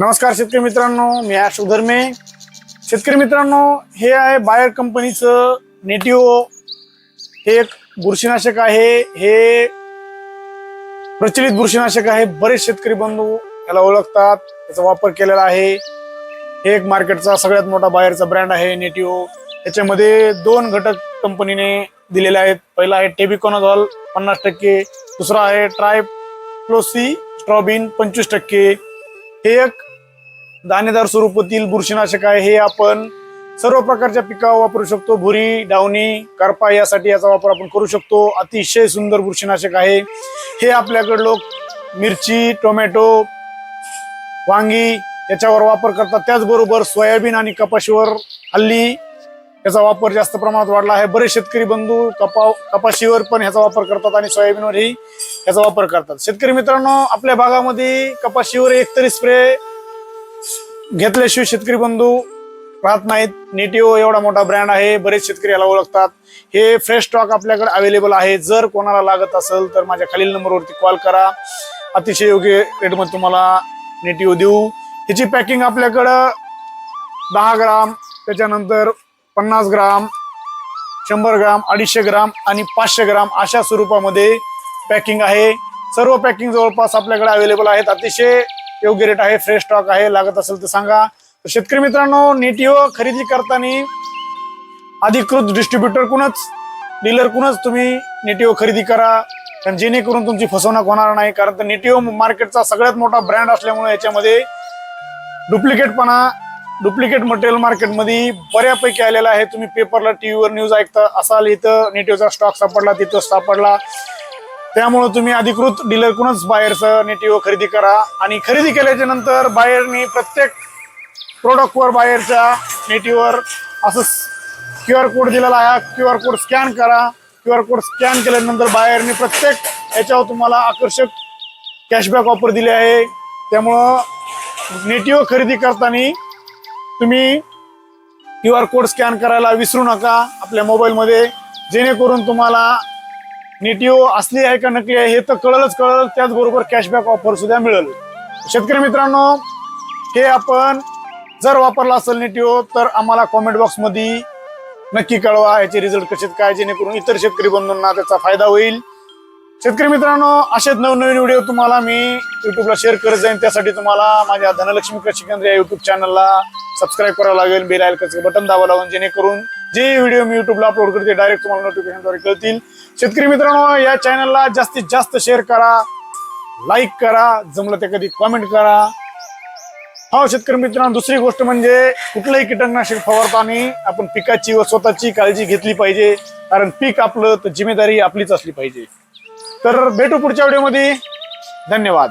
नमस्कार शेतकरी मित्रांनो मी आश उधर्मे. शेतकरी मित्रांनो हे आहे बायर कंपनीचं नेटिओ. हे एक बुरशीनाशक आहे. हे प्रचलित बुरशीनाशक आहे. बरेच शेतकरी बंधू याला ओळखतात. त्याचा वापर केलेला आहे. हे एक मार्केटचा सगळ्यात मोठा बाहेरचा ब्रँड आहे नेटिओ. याच्यामध्ये दोन घटक कंपनीने दिलेले आहेत. पहिला आहे टेबिकॉनॉझॉल पन्नास टक्के. दुसरा आहे ट्रायप्लोसी स्ट्रॉबिन पंचवीस टक्के. हे एक दाणेदार स्वरूपातील बुरशीनाशक आहे हे आपण सर्व प्रकारच्या पिकावर वापरू शकतो. भुरी डावणी करपा यासाठी याचा वापर आपण करू शकतो. अतिशय सुंदर बुरशीनाशक आहे. हे आपल्याकडे लोक मिरची टोमॅटो वांगी याच्यावर वापर करतात. त्याचबरोबर सोयाबीन आणि कपाशीवर हल्ली याचा वापर जास्त प्रमाणात वाढला आहे. बरेच शेतकरी बंधू कपा कपाशीवर पण ह्याचा वापर करतात आणि सोयाबीनवरही याचा वापर करतात. शेतकरी मित्रांनो आपल्या भागामध्ये कपाशीवर एकतरी स्प्रे घेतल्याशिवाय शेतकरी बंधू राहत नाहीत. नेटिओ एवढा मोठा ब्रँड आहे. बरेच शेतकरी याला ओळखतात. हे फ्रेश स्टॉक आपल्याकडे अवेलेबल आहे. जर कोणाला लागत असेल तर माझ्या खालील नंबरवरती कॉल करा. अतिशय योग्य रेटमध्ये तुम्हाला नेटिओ देऊ. ह्याची पॅकिंग आपल्याकडं दहा ग्राम त्याच्यानंतर पन्नास ग्राम शंभर ग्राम अडीचशे ग्राम आणि पाचशे ग्राम अशा स्वरूपामध्ये पॅकिंग आहे. सर्व पॅकिंग जवळपास आपल्याकडे अवेलेबल आहेत. अतिशय योग्य रेट आहे फ्रेश स्टॉक आहे लागत असेल तर सांगा. तर शेतकरी मित्रांनो नेटिओ खरेदी करताना अधिकृत डिस्ट्रीब्युटर कुणच डीलर कुणच तुम्ही नेटिओ खरेदी करा. कारण जेणेकरून तुमची फसवणूक होणार नाही. कारण तर नेटिओ मार्केटचा सगळ्यात मोठा ब्रँड असल्यामुळे याच्यामध्ये डुप्लिकेटपणा डुप्लिकेट मटेरियल मार्केटमध्ये बऱ्यापैकी आलेला आहे. तुम्ही पेपरला टीव्हीवर न्यूज ऐकता असाल इथं नेटिव्हचा स्टॉक सापडला तिथं सापडला. त्यामुळं तुम्ही अधिकृत डीलरकडूनच बाहेरचं नेटिव्ह खरेदी करा. आणि खरेदी केल्याच्यानंतर बाहेरनी प्रत्येक प्रोडक्टवर बाहेरच्या नेटीवर असं क्यू आर कोड दिलेला आहे. क्यू आर कोड स्कॅन करा. क्यू आर कोड स्कॅन केल्यानंतर बाहेरनी प्रत्येक याच्यावर तुम्हाला आकर्षक कॅशबॅक ऑफर दिली आहे. त्यामुळं नेटिव्ह खरेदी करताना तुम्ही क्यू आर कोड स्कॅन करायला विसरू नका आपल्या मोबाईलमध्ये. जेणेकरून तुम्हाला नेटिओ असली आहे का नकली आहे हे तर कळलंच कळलं त्याचबरोबर कॅशबॅक ऑफर सुद्धा मिळेल. शेतकरी मित्रांनो हे आपण जर वापरला असेल नेटिओ तर आम्हाला कॉमेंट बॉक्समध्ये नक्की कळवा. याचे रिझल्ट कसे आहेत काय जेणेकरून इतर शेतकरी बंधूंना त्याचा फायदा होईल. शेतकरी मित्रांनो असेच नवनवीन व्हिडिओ तुम्हाला मी युट्यूबला शेअर करत जाईन. त्यासाठी तुम्हाला माझ्या धनलक्ष्मी कृषी केंद्र या युट्यूब चॅनलला सबस्क्राईब करावं लागेल बेल आयकनचं बटन दाबावं लागेल जेणेकरून जे व्हिडिओ मी युट्यूबला अपलोड करते डायरेक्ट तुम्हाला नोटिफिकेशनद्वारे कळतील. शेतकरी मित्रांनो या चॅनलला जास्तीत जास्त शेअर करा लाईक करा जमलं ते कधी कॉमेंट करा. हो शेतकरी मित्रांनो दुसरी गोष्ट म्हणजे कुठलंही कीटकनाशक फवारताना आपण पिकाची व स्वतःची काळजी घेतली पाहिजे. कारण पीक आपलं तर जिम्मेदारी आपलीच असली पाहिजे. तर भेटू पुढच्या व्हिडिओमध्ये धन्यवाद.